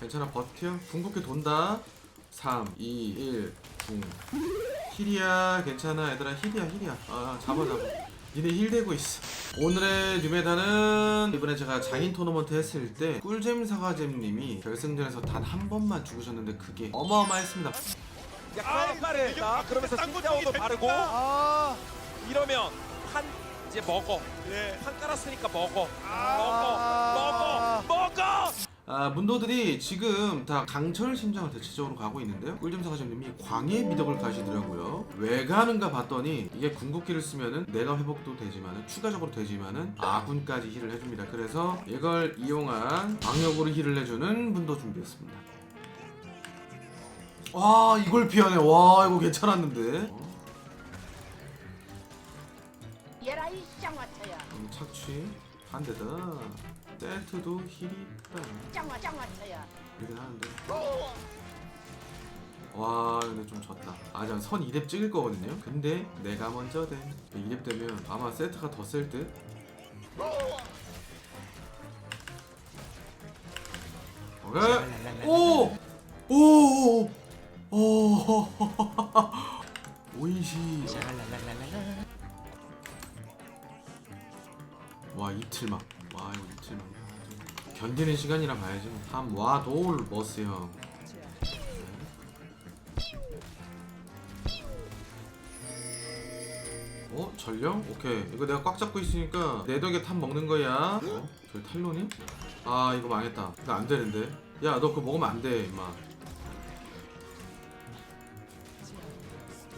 괜찮아 버텨 궁극기 돈다 3 2 1궁 힐이야 괜찮아 얘들아 힐이야 힐이야 아 잡아 잡아 니네 힐 되고 있어 오늘의 뉴메다는 이번에 제가 장인 토너먼트 했을 때 꿀잼 사과잼님이 결승전에서 단 한 번만 죽으셨는데 그게 어마어마했습니다 약간 빠르다. 그러면서 딴 신자오도 것들이 바르고 아, 이러면 한 이제 먹어. 네. 한 깔았으니까 먹어. 아. 먹어. 먹어. 먹어. 아, 문도들이 지금 다 강철 심장을 대체적으로 가고 있는데요. 꿀잼 사과잼님이 광해 미덕을 가시더라고요. 왜 가는가 봤더니 이게 궁극기를 쓰면은 내가 회복도 되지만은 추가적으로 되지만은 아군까지 힐을 해줍니다. 그래서 이걸 이용한 광역으로 힐을 해주는 문도 준비했습니다. 와 이걸 피하네. 와 이거 괜찮았는데. 어? 얘라 이 쌍화차야 음, 착취 한 대다. 세트도 힐이 쌍화차야 이렇게 하는데 와 근데 좀 졌다 아전 선 2렙 찍을 거거든요 근데 내가 먼저 돼 2렙 되면 아마 세트가 더 셀 듯? 오케이 오! 오! 오! 오이시 와 이틀 막 이틀막 견디는 시간이라 봐야지 함와 도울 버스 형 어? 전령? 오케이 이거 내가 꽉 잡고 있으니까 내 덕에 탑 먹는 거야 어? 저기 탈론이? 아 이거 망했다 이거 안 되는데 야 너 그거 먹으면 안돼 임마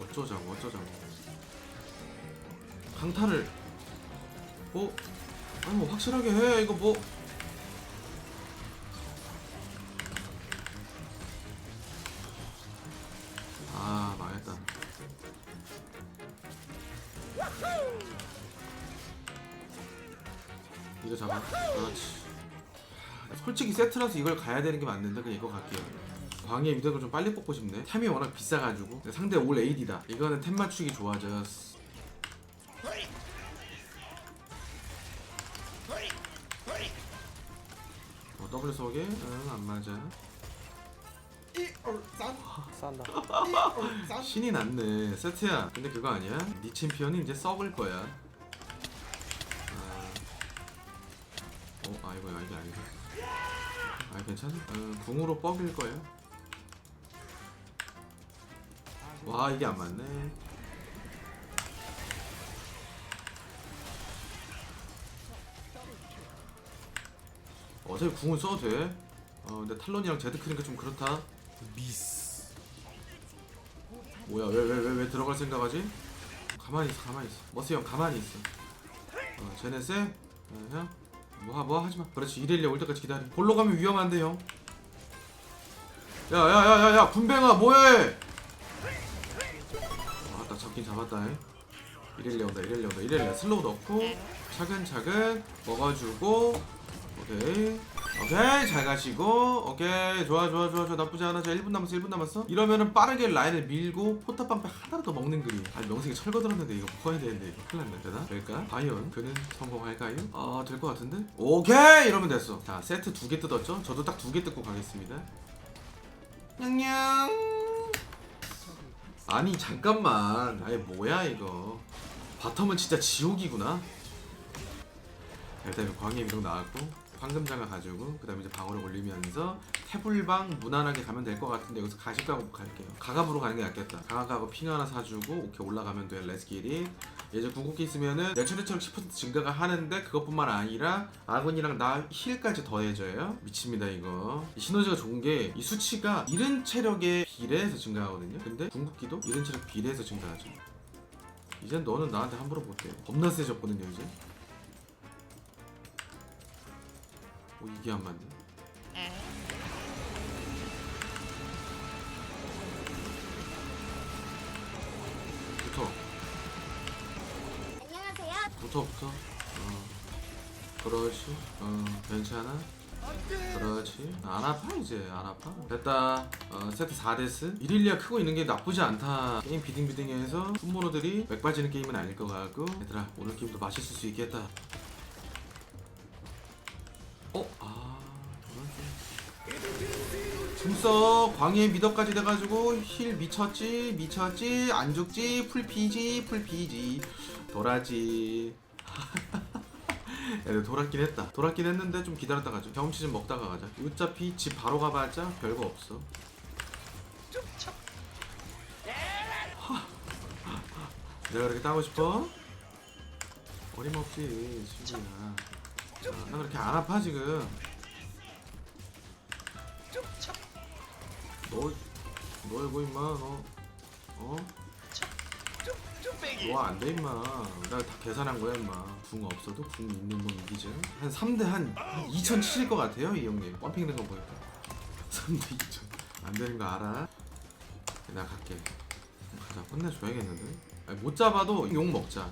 어쩌자고 어쩌자고 강타를 어? 아니 뭐 확실하게 해. 이거 뭐. 아 망했다. 이거 잡아. 그렇지 솔직히 세트라서 이걸 가야 되는 게 맞는데? 그냥 이거 갈게요. 광희의 미덕을 좀 빨리 뽑고 싶네. 템이 워낙 비싸가지고. 상대 올 AD다. 이거는 템 맞추기 좋아졌어 어, W 속에 응, 안 맞아 싼다. 신이 났네 세트야 근데 그거 아니야? 네 챔피언이 이제 썩을 거야 아... 어? 아 이거 이게 아니다 아 괜찮아? 어, 궁으로 뻑일 거야 와 이게 안 맞네 어차피 궁은 써도 돼 어, 근데 탈론이랑 제드 크니까 좀 그렇다 미스. 뭐야 왜 왜 왜 왜 들어갈 생각하지? 가만히 있어 가만히 있어 머스 형 가만히 있어 어 쟤네 쎄? 어, 형? 뭐 하 뭐 하지 마 그렇지 이렐리아 올 때까지 기다려 볼로 가면 위험한데 형 야 야 야 야야 군뱅아 뭐해 아나 잡긴 잡았다 잉. 이렐리아 온다 이렐리아 온다 이렐리아 슬로우 넣고 차근차근 먹어주고 오케이. 오케이 잘 가시고. 오케이 좋아 좋아 좋아 좋아. 나쁘지 않아. 자 1분 남았어 1분 남았어. 이러면은 빠르게 라인을 밀고 포탑방패 하나를 더 먹는 그림. 아니 명색이 철거 들었는데 이거 먹어야 되는데 이거 큰일 났네. 되나? 될까? 과연 그는 성공할까요? 아될 것 같은데? 오케이 이러면 됐어. 자 세트 두 개 뜯었죠? 저도 딱 두 개 뜯고 가겠습니다. 냥냥. 아니 잠깐만. 아니 뭐야 이거. 바텀은 진짜 지옥이구나. 일단 광해 미동 나왔고 황금장을 가지고 그 다음에 이제 방어를 올리면서 태블방 무난하게 가면 될 것 같은데 여기서 가십가고 갈게요. 가갑으로 가는 게 낫겠다. 가갑하고 핑 하나 사주고 오케이 올라가면 돼 렛츠기릿 이제 궁극기 있으면은 내 최대체력 10% 증가가 하는데 그것뿐만 아니라 아군이랑 나 힐까지 더해져요. 미칩니다 이거. 이 시너지가 좋은 게 이 수치가 이른 체력에 비례해서 증가하거든요. 근데 궁극기도 이른 체력 비례해서 증가하죠. 이젠 너는 나한테 함부로 못해. 겁나 세졌거든요 이제 오 이게 안 맞네. 붙어, 안녕하세요 붙어, 붙어. 어. 그렇지. 어, 괜찮아. 그렇지. 안 아파 이제 안 아파. 됐다. 어, 세트 4데스. 이릴리아 크고 있는 게 나쁘지 않다. 게임 비딩비딩해서 순모노들이 맥 빠지는 게임은 아닐 것 같고. 얘들아 오늘 게임도 맛있을 수 있겠다. 궁써 광희의 미덕까지 돼가지고 힐 미쳤지 미쳤지 안 죽지 풀피지 풀피지. 돌아지. 애들 돌았긴 했다. 돌았긴 했는데 좀 기다렸다 가죠. 경험치 좀 먹다가 가자. 어차피 집 바로 가봤자. 별거 없어. 하. 내가 그렇게 따고 싶어? 어림없지 친구야 아, 나 그렇게 안 아파 지금 너, 너 이거 임마 너? 어? 너안돼 임마. 나다 계산한 거야 임마. 궁 없어도 궁 있는 건 이기죠 한 3대 한 2천 치실 것 같아요 이 형님. 펌핑 된거 보니까. 3대 2천. 안 되는 거 알아? 나 갈게. 가자. 혼내줘야겠는데? 아니, 못 잡아도 욕 먹자.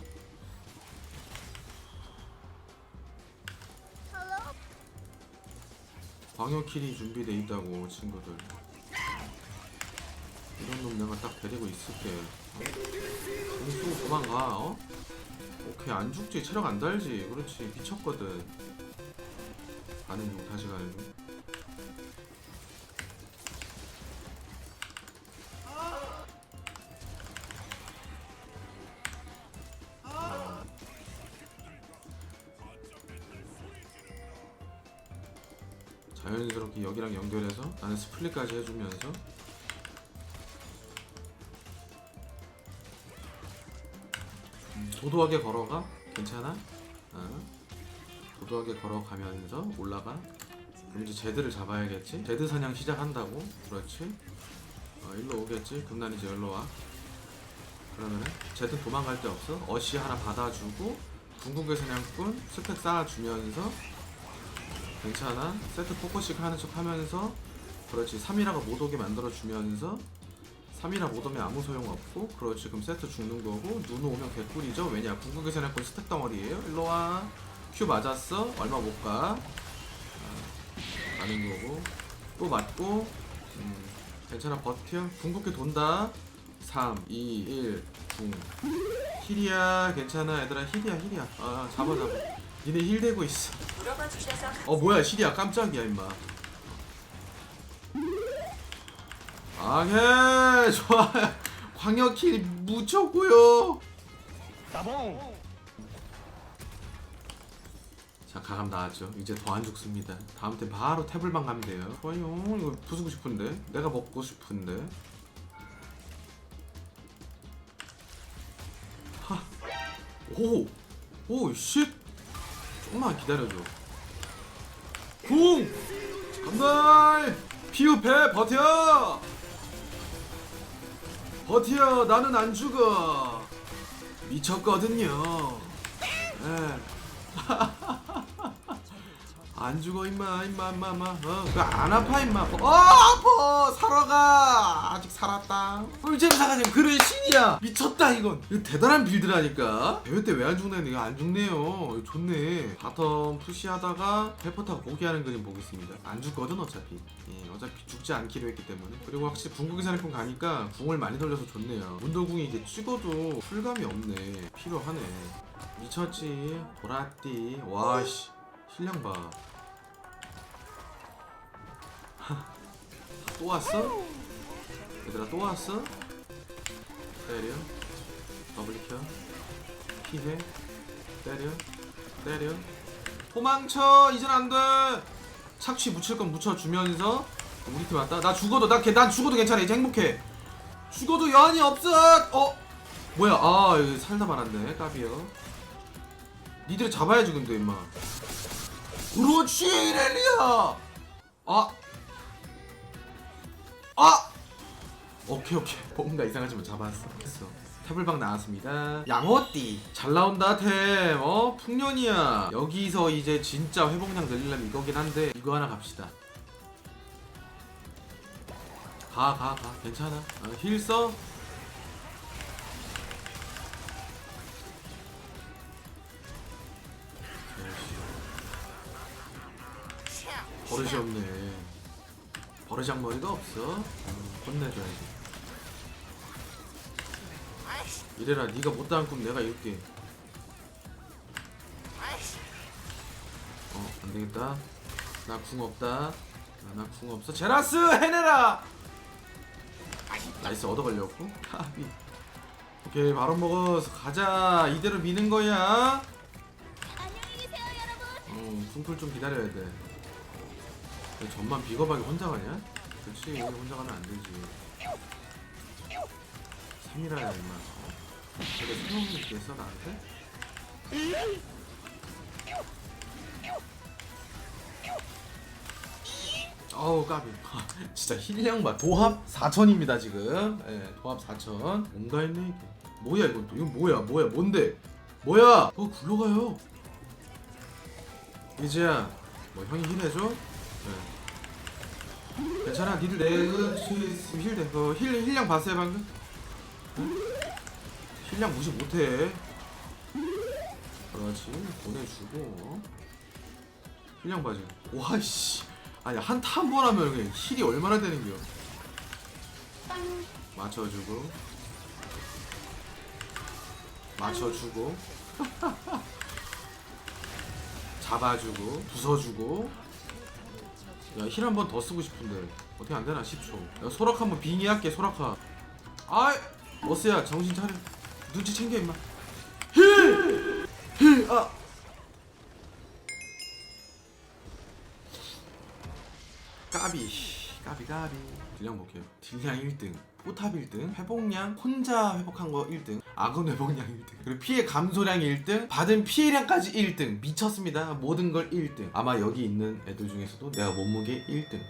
광역킬이 준비돼 있다고 친구들 이런 놈 내가 딱 데리고 있을게. 공수 도망가 어? 오케이 안 죽지. 체력 안 달지. 그렇지. 미쳤거든. 가는 중 다시 가는 중. 자연스럽게 여기랑 연결해서 나는 스플릿까지 해주면서 도도하게 걸어가? 괜찮아? 어? 도도하게 걸어가면서 올라가? 그럼 이제 제드를 잡아야겠지? 제드 사냥 시작한다고? 그렇지? 어, 일로 오겠지? 그럼 난 이제 일로 와. 그러면은 제드 도망갈 데 없어? 어시 하나 받아주고 궁극의 사냥꾼 스택 쌓아주면서 괜찮아? 세트 포커싱 하는 척 하면서 그렇지. 3이라가 못 오게 만들어주면서 3이라 못 오면 아무 소용없고 그렇지 그럼 세트 죽는 거고 누누 오면 개꿀이죠? 왜냐 궁극의 사냥꾼 스택 덩어리에요. 일로와. 큐 맞았어. 얼마 못가. 아, 가는 거고. 또 맞고 음, 괜찮아. 버텨. 궁극기 돈다. 3 2 1궁 힐이야. 괜찮아. 얘들아 힐이야 힐이야. 아 잡아 잡아. 니네 힐 되고 있어. 어 뭐야. 시리야. 깜짝이야 임마 아해. 좋아 광역힐 묻혔고요. 자 가감 나왔죠. 이제 더 안 죽습니다. 다음 때 바로 태블방 가면 돼요. 좋아요 이거 부수고 싶은데? 내가 먹고 싶은데? 하 오오쉣 조금만 기다려줘. 궁! 간다! 피읍해 버텨! 버텨 나는 안 죽어 미쳤거든요 예. 안 죽어 임마 임마 임마 임마. 어, 그안 아파 임마. 어 아파. 살아가. 아직 살았다. 꿀잼사가 지금 그런 신이야. 미쳤다 이건. 이거 대단한 빌드라니까. 대회 때 왜 안 죽네 이거 안 죽네요. 이거 좋네. 바텀 푸시하다가 페퍼 타고 포기하는 그림 보겠습니다. 안 죽거든 어차피. 예, 어차피 죽지 않기로 했기 때문에. 그리고 확실히 궁극의 사냥꾼 가니까 궁을 많이 돌려서 좋네요. 문도궁이 이제 찍어도 풀감이 없네. 필요하네. 미쳤지. 보라띠. 와씨 실력 봐. 또 왔어? 얘들아 또 왔어? 때려. 더블 켜. 피해. 때려. 때려. 도망쳐. 이젠 안 돼. 착취 묻힐 건 묻혀주면서 우리 팀 왔다. 나 죽어도 나, 걔- 난 죽어도 괜찮아. 이제 행복해. 죽어도 여한이 없어. 어? 뭐야? 아 살다 말았네. 까비요. 니들 잡아야지 근데 임마. 그렇지 이렐리야. 아. 아. 오케이 오케이. 뭔가 이상하지만 잡았어. 했어. 태블방 나왔습니다. 양어띠 잘 나온다 템 어? 풍년이야. 여기서 이제 진짜 회복량 늘리려면 이거긴 한데 이거 하나 갑시다. 가 가 가. 괜찮아. 어, 힐 써? 버릇이 없네. 버르장머리가 없어? 음, 혼내줘야지. 이래라 네가 못다한 꿈 내가 이을게. 어 안 되겠다. 나 궁 없다. 나 궁 없어. 제라스 해내라! 나이스 얻어 걸렸고? 카비. 오케이 바로 먹어서 가자. 이대로 미는 거야. 어 쿵쿨 좀 기다려야 돼. 왜 전만 비겁하게 혼자 가냐? 그렇지 혼자 가면 안 되지. 3이라야 임마 어? 되게 소용이 있겠어 나한테? 어우 까비. 진짜 힐량 봐. 도합 4천입니다 지금. 예 도합 4천. 뭔가 했네 이거 뭐야 이거 또? 이거 뭐야? 뭐야? 뭔데? 뭐야? 어 굴러가요. 이제야 뭐 형이 힐해줘? 예. 괜찮아. 니들 내그 힐돼. 그 힐, 힐량 봤어요 방금? 응? 힐량 무시 못해. 그렇지. 보내주고. 어? 힐량 봐지 와씨. 아니 한타 한 번 하면 힐이 얼마나 되는겨 맞춰주고. 맞춰주고. 잡아주고. 부숴주고 야힐 한 번 더 쓰고 싶은데. 어떻게 안 되나? 10초. 야 소락 한번 빙의할게 소락아 아이 머스야 정신 차려. 눈치 챙겨 임마. 힐힐아. 까비 까비 딜량 볼게요. 딜량 1등 포탑 1등 회복량 혼자 회복한 거 1등 악은 회복량 1등. 그리고 피해 감소량 1등 받은 피해량까지 1등. 미쳤습니다. 모든 걸 1등. 아마 여기 있는 애들 중에서도 내가 몸무게 1등